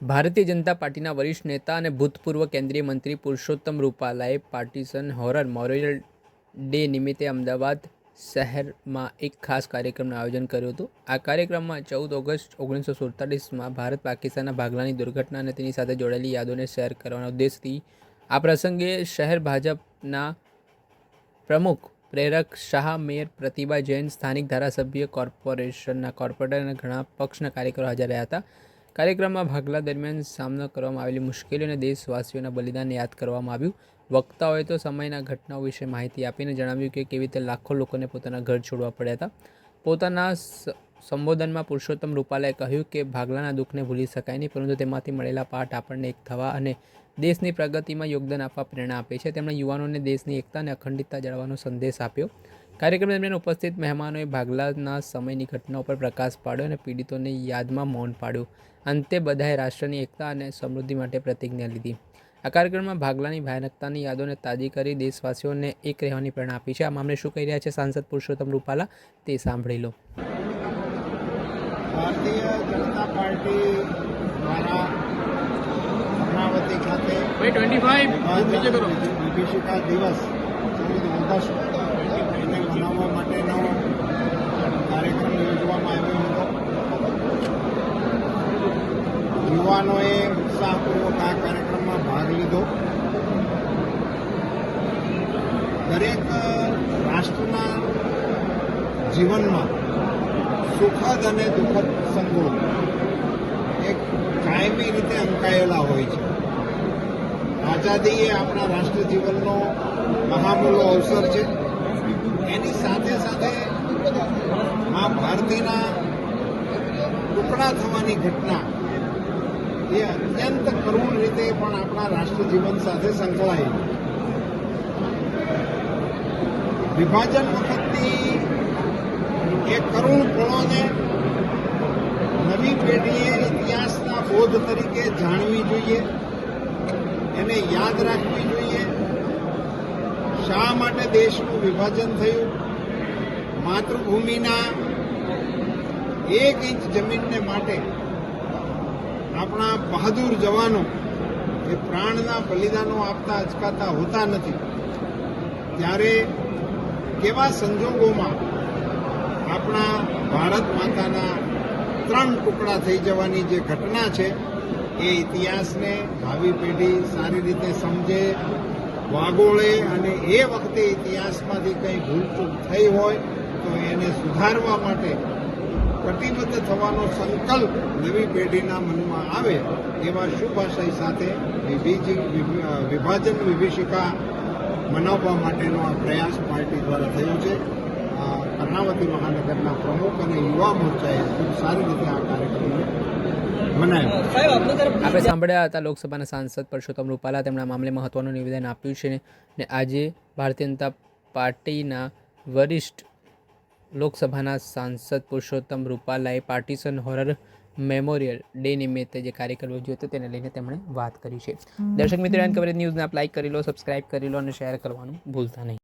ભારતીય જનતા પાર્ટીના વરિષ્ઠ નેતા અને ભૂતપૂર્વ કેન્દ્રીય મંત્રી પુરુષોત્તમ રૂપાલાએ પાર્ટીસન હોરર મોરિયલ ડે નિમિત્તે અમદાવાદ શહેરમાં એક ખાસ કાર્યક્રમનું આયોજન કર્યું હતું. આ કાર્યક્રમમાં ચૌદ ઓગસ્ટ ઓગણીસો સુડતાલીસમાં ભારત પાકિસ્તાનના ભાગલાની દુર્ઘટના અને તેની સાથે જોડાયેલી યાદોને શેર કરવાના ઉદ્દેશથી આ પ્રસંગે શહેર ભાજપના પ્રમુખ પ્રેરક શાહ મેયર પ્રતિભા જૈન સ્થાનિક ધારાસભ્ય કોર્પોરેશનના કોર્પોરેટર અને ઘણા પક્ષના કાર્યકરો હાજર રહ્યા હતા. કાર્યક્રમમાં ભાગલા દરમિયાન સામનો કરવામાં આવેલી મુશ્કેલીઓ અને દેશવાસીઓના બલિદાનને યાદ કરવામાં આવ્યું. વક્તાઓએ તો સમયના ઘટનાઓ વિશે માહિતી આપીને જણાવ્યું કે કેવી રીતે લાખો લોકોને પોતાના ઘર છોડવા પડ્યા હતા. પોતાના સંબોધનમાં પુરુષોત્તમ રૂપાલાએ કહ્યું કે ભાગલાના દુઃખને ભૂલી શકાય નહીં, પરંતુ તેમાંથી મળેલા પાઠ આપણને એક થવા અને દેશની પ્રગતિમાં યોગદાન આપવા પ્રેરણા આપે છે. તેમણે યુવાનોને દેશની એકતા અને અખંડિતતા જાળવવાનો સંદેશ આપ્યો. કાર્યક્રમ દરમિયાન ઉપસ્થિત મહેમાનોએ ભાગલાના સમયની ઘટનાઓ પર પ્રકાશ પાડ્યો અને પીડિતોને યાદમાં મૌન પાડ્યું. અંતે બધાએ રાષ્ટ્રની એકતા અને સમૃદ્ધિ માટે પ્રતિજ્ઞા લીધી. આ કાર્યક્રમમાં ભાગલાની ભયાનકતાની યાદોને તાજી કરી દેશવાસીઓને એક રહેવાની પ્રેરણા આપી છે. આ મામલે શું કહી રહ્યા છે સાંસદ પુરુષોત્તમ રૂપાલા તે સાંભળી લો. ભારતીય જનતા પાર્ટી દ્વારા અમરાવતી ખાતે વિભીષિકા દિવસ ઓગસ્ટ એને મનાવવા માટેનો કાર્યક્રમ યોજવામાં આવ્યો હતો. યુવાનોએ ઉત્સાહપૂર્વક આ કાર્યક્રમમાં ભાગ લીધો. દરેક રાષ્ટ્રના જીવનમાં સુખદ અને દુઃખદ પ્રસંગો એક કાયમી રીતે અંકાયેલા હોય છે. આઝાદી એ આપણા રાષ્ટ્ર જીવનનો મહામૂલો અવસર છે. એની સાથે સાથે મા ભારતીના ટુકડા થવાની ઘટના એ અત્યંત કરુણ રીતે પણ આપણા રાષ્ટ્ર જીવન સાથે સંકળાયેલી. વિભાજન વખતની એ કરુણ પળોને નવી પેઢીએ ઇતિહાસના બોધ તરીકે જાણવી જોઈએ, એને યાદ રાખવી જોઈએ. શા માટે દેશનું વિભાજન થયું? માતૃભૂમિના એક ઇંચ જમીનને માટે આપણા બહાદુર જવાનો એ પ્રાણના બલિદાનો આપતા અચકાતા હોતા નથી. ત્યારે કેવા સંજોગોમાં આપણા ભારત માતાના ત્રણ ટુકડા થઈ જવાની જે ઘટના છે, એ ઇતિહાસને ભાવિ પેઢી સારી રીતે સમજે વાગોળે અને એ વખતે ઇતિહાસમાંથી કંઈ ભૂલચૂક થઈ હોય તો એને સુધારવા માટે કટિબદ્ધ થવાનો સંકલ્પ નવી પેઢીના મનમાં આવે એવા શુભ આશય સાથે વિભીજી વિભ- વિભાજન વિભીષિકા મનાવવા માટેનો આ પ્રયાસ પાર્ટી દ્વારા થયો છે. કર્ણાવતી મહાનગરના પ્રમુખ અને યુવા મોરચાએ ખૂબ સારી રીતે આ કાર્યક્રમને આપણે સાંભળ્યા હતા લોકસભાના સાંસદ પરસોત્તમ રૂપાલા તેમણે આ મામલે મહત્વનું નિવેદન આપ્યું છે ને આજે ભારતીય જનતા પાર્ટીના વરિષ્ઠ લોકસભાના સાંસદ પુરુષોત્તમ રૂપાલાએ પાર્ટીસન હોરર મેમોરિયલ ડે નિમિત્તે જે કાર્યક્રમ યોજ્યો હતો તેને લઈને તેમણે વાત કરી છે. દર્શક મિત્રો એન કવરેજ ન્યૂઝને આપ લાઇક કરી લો સબસ્ક્રાઇબ કરી લો અને શેર કરવાનું ભૂલતા નહીં.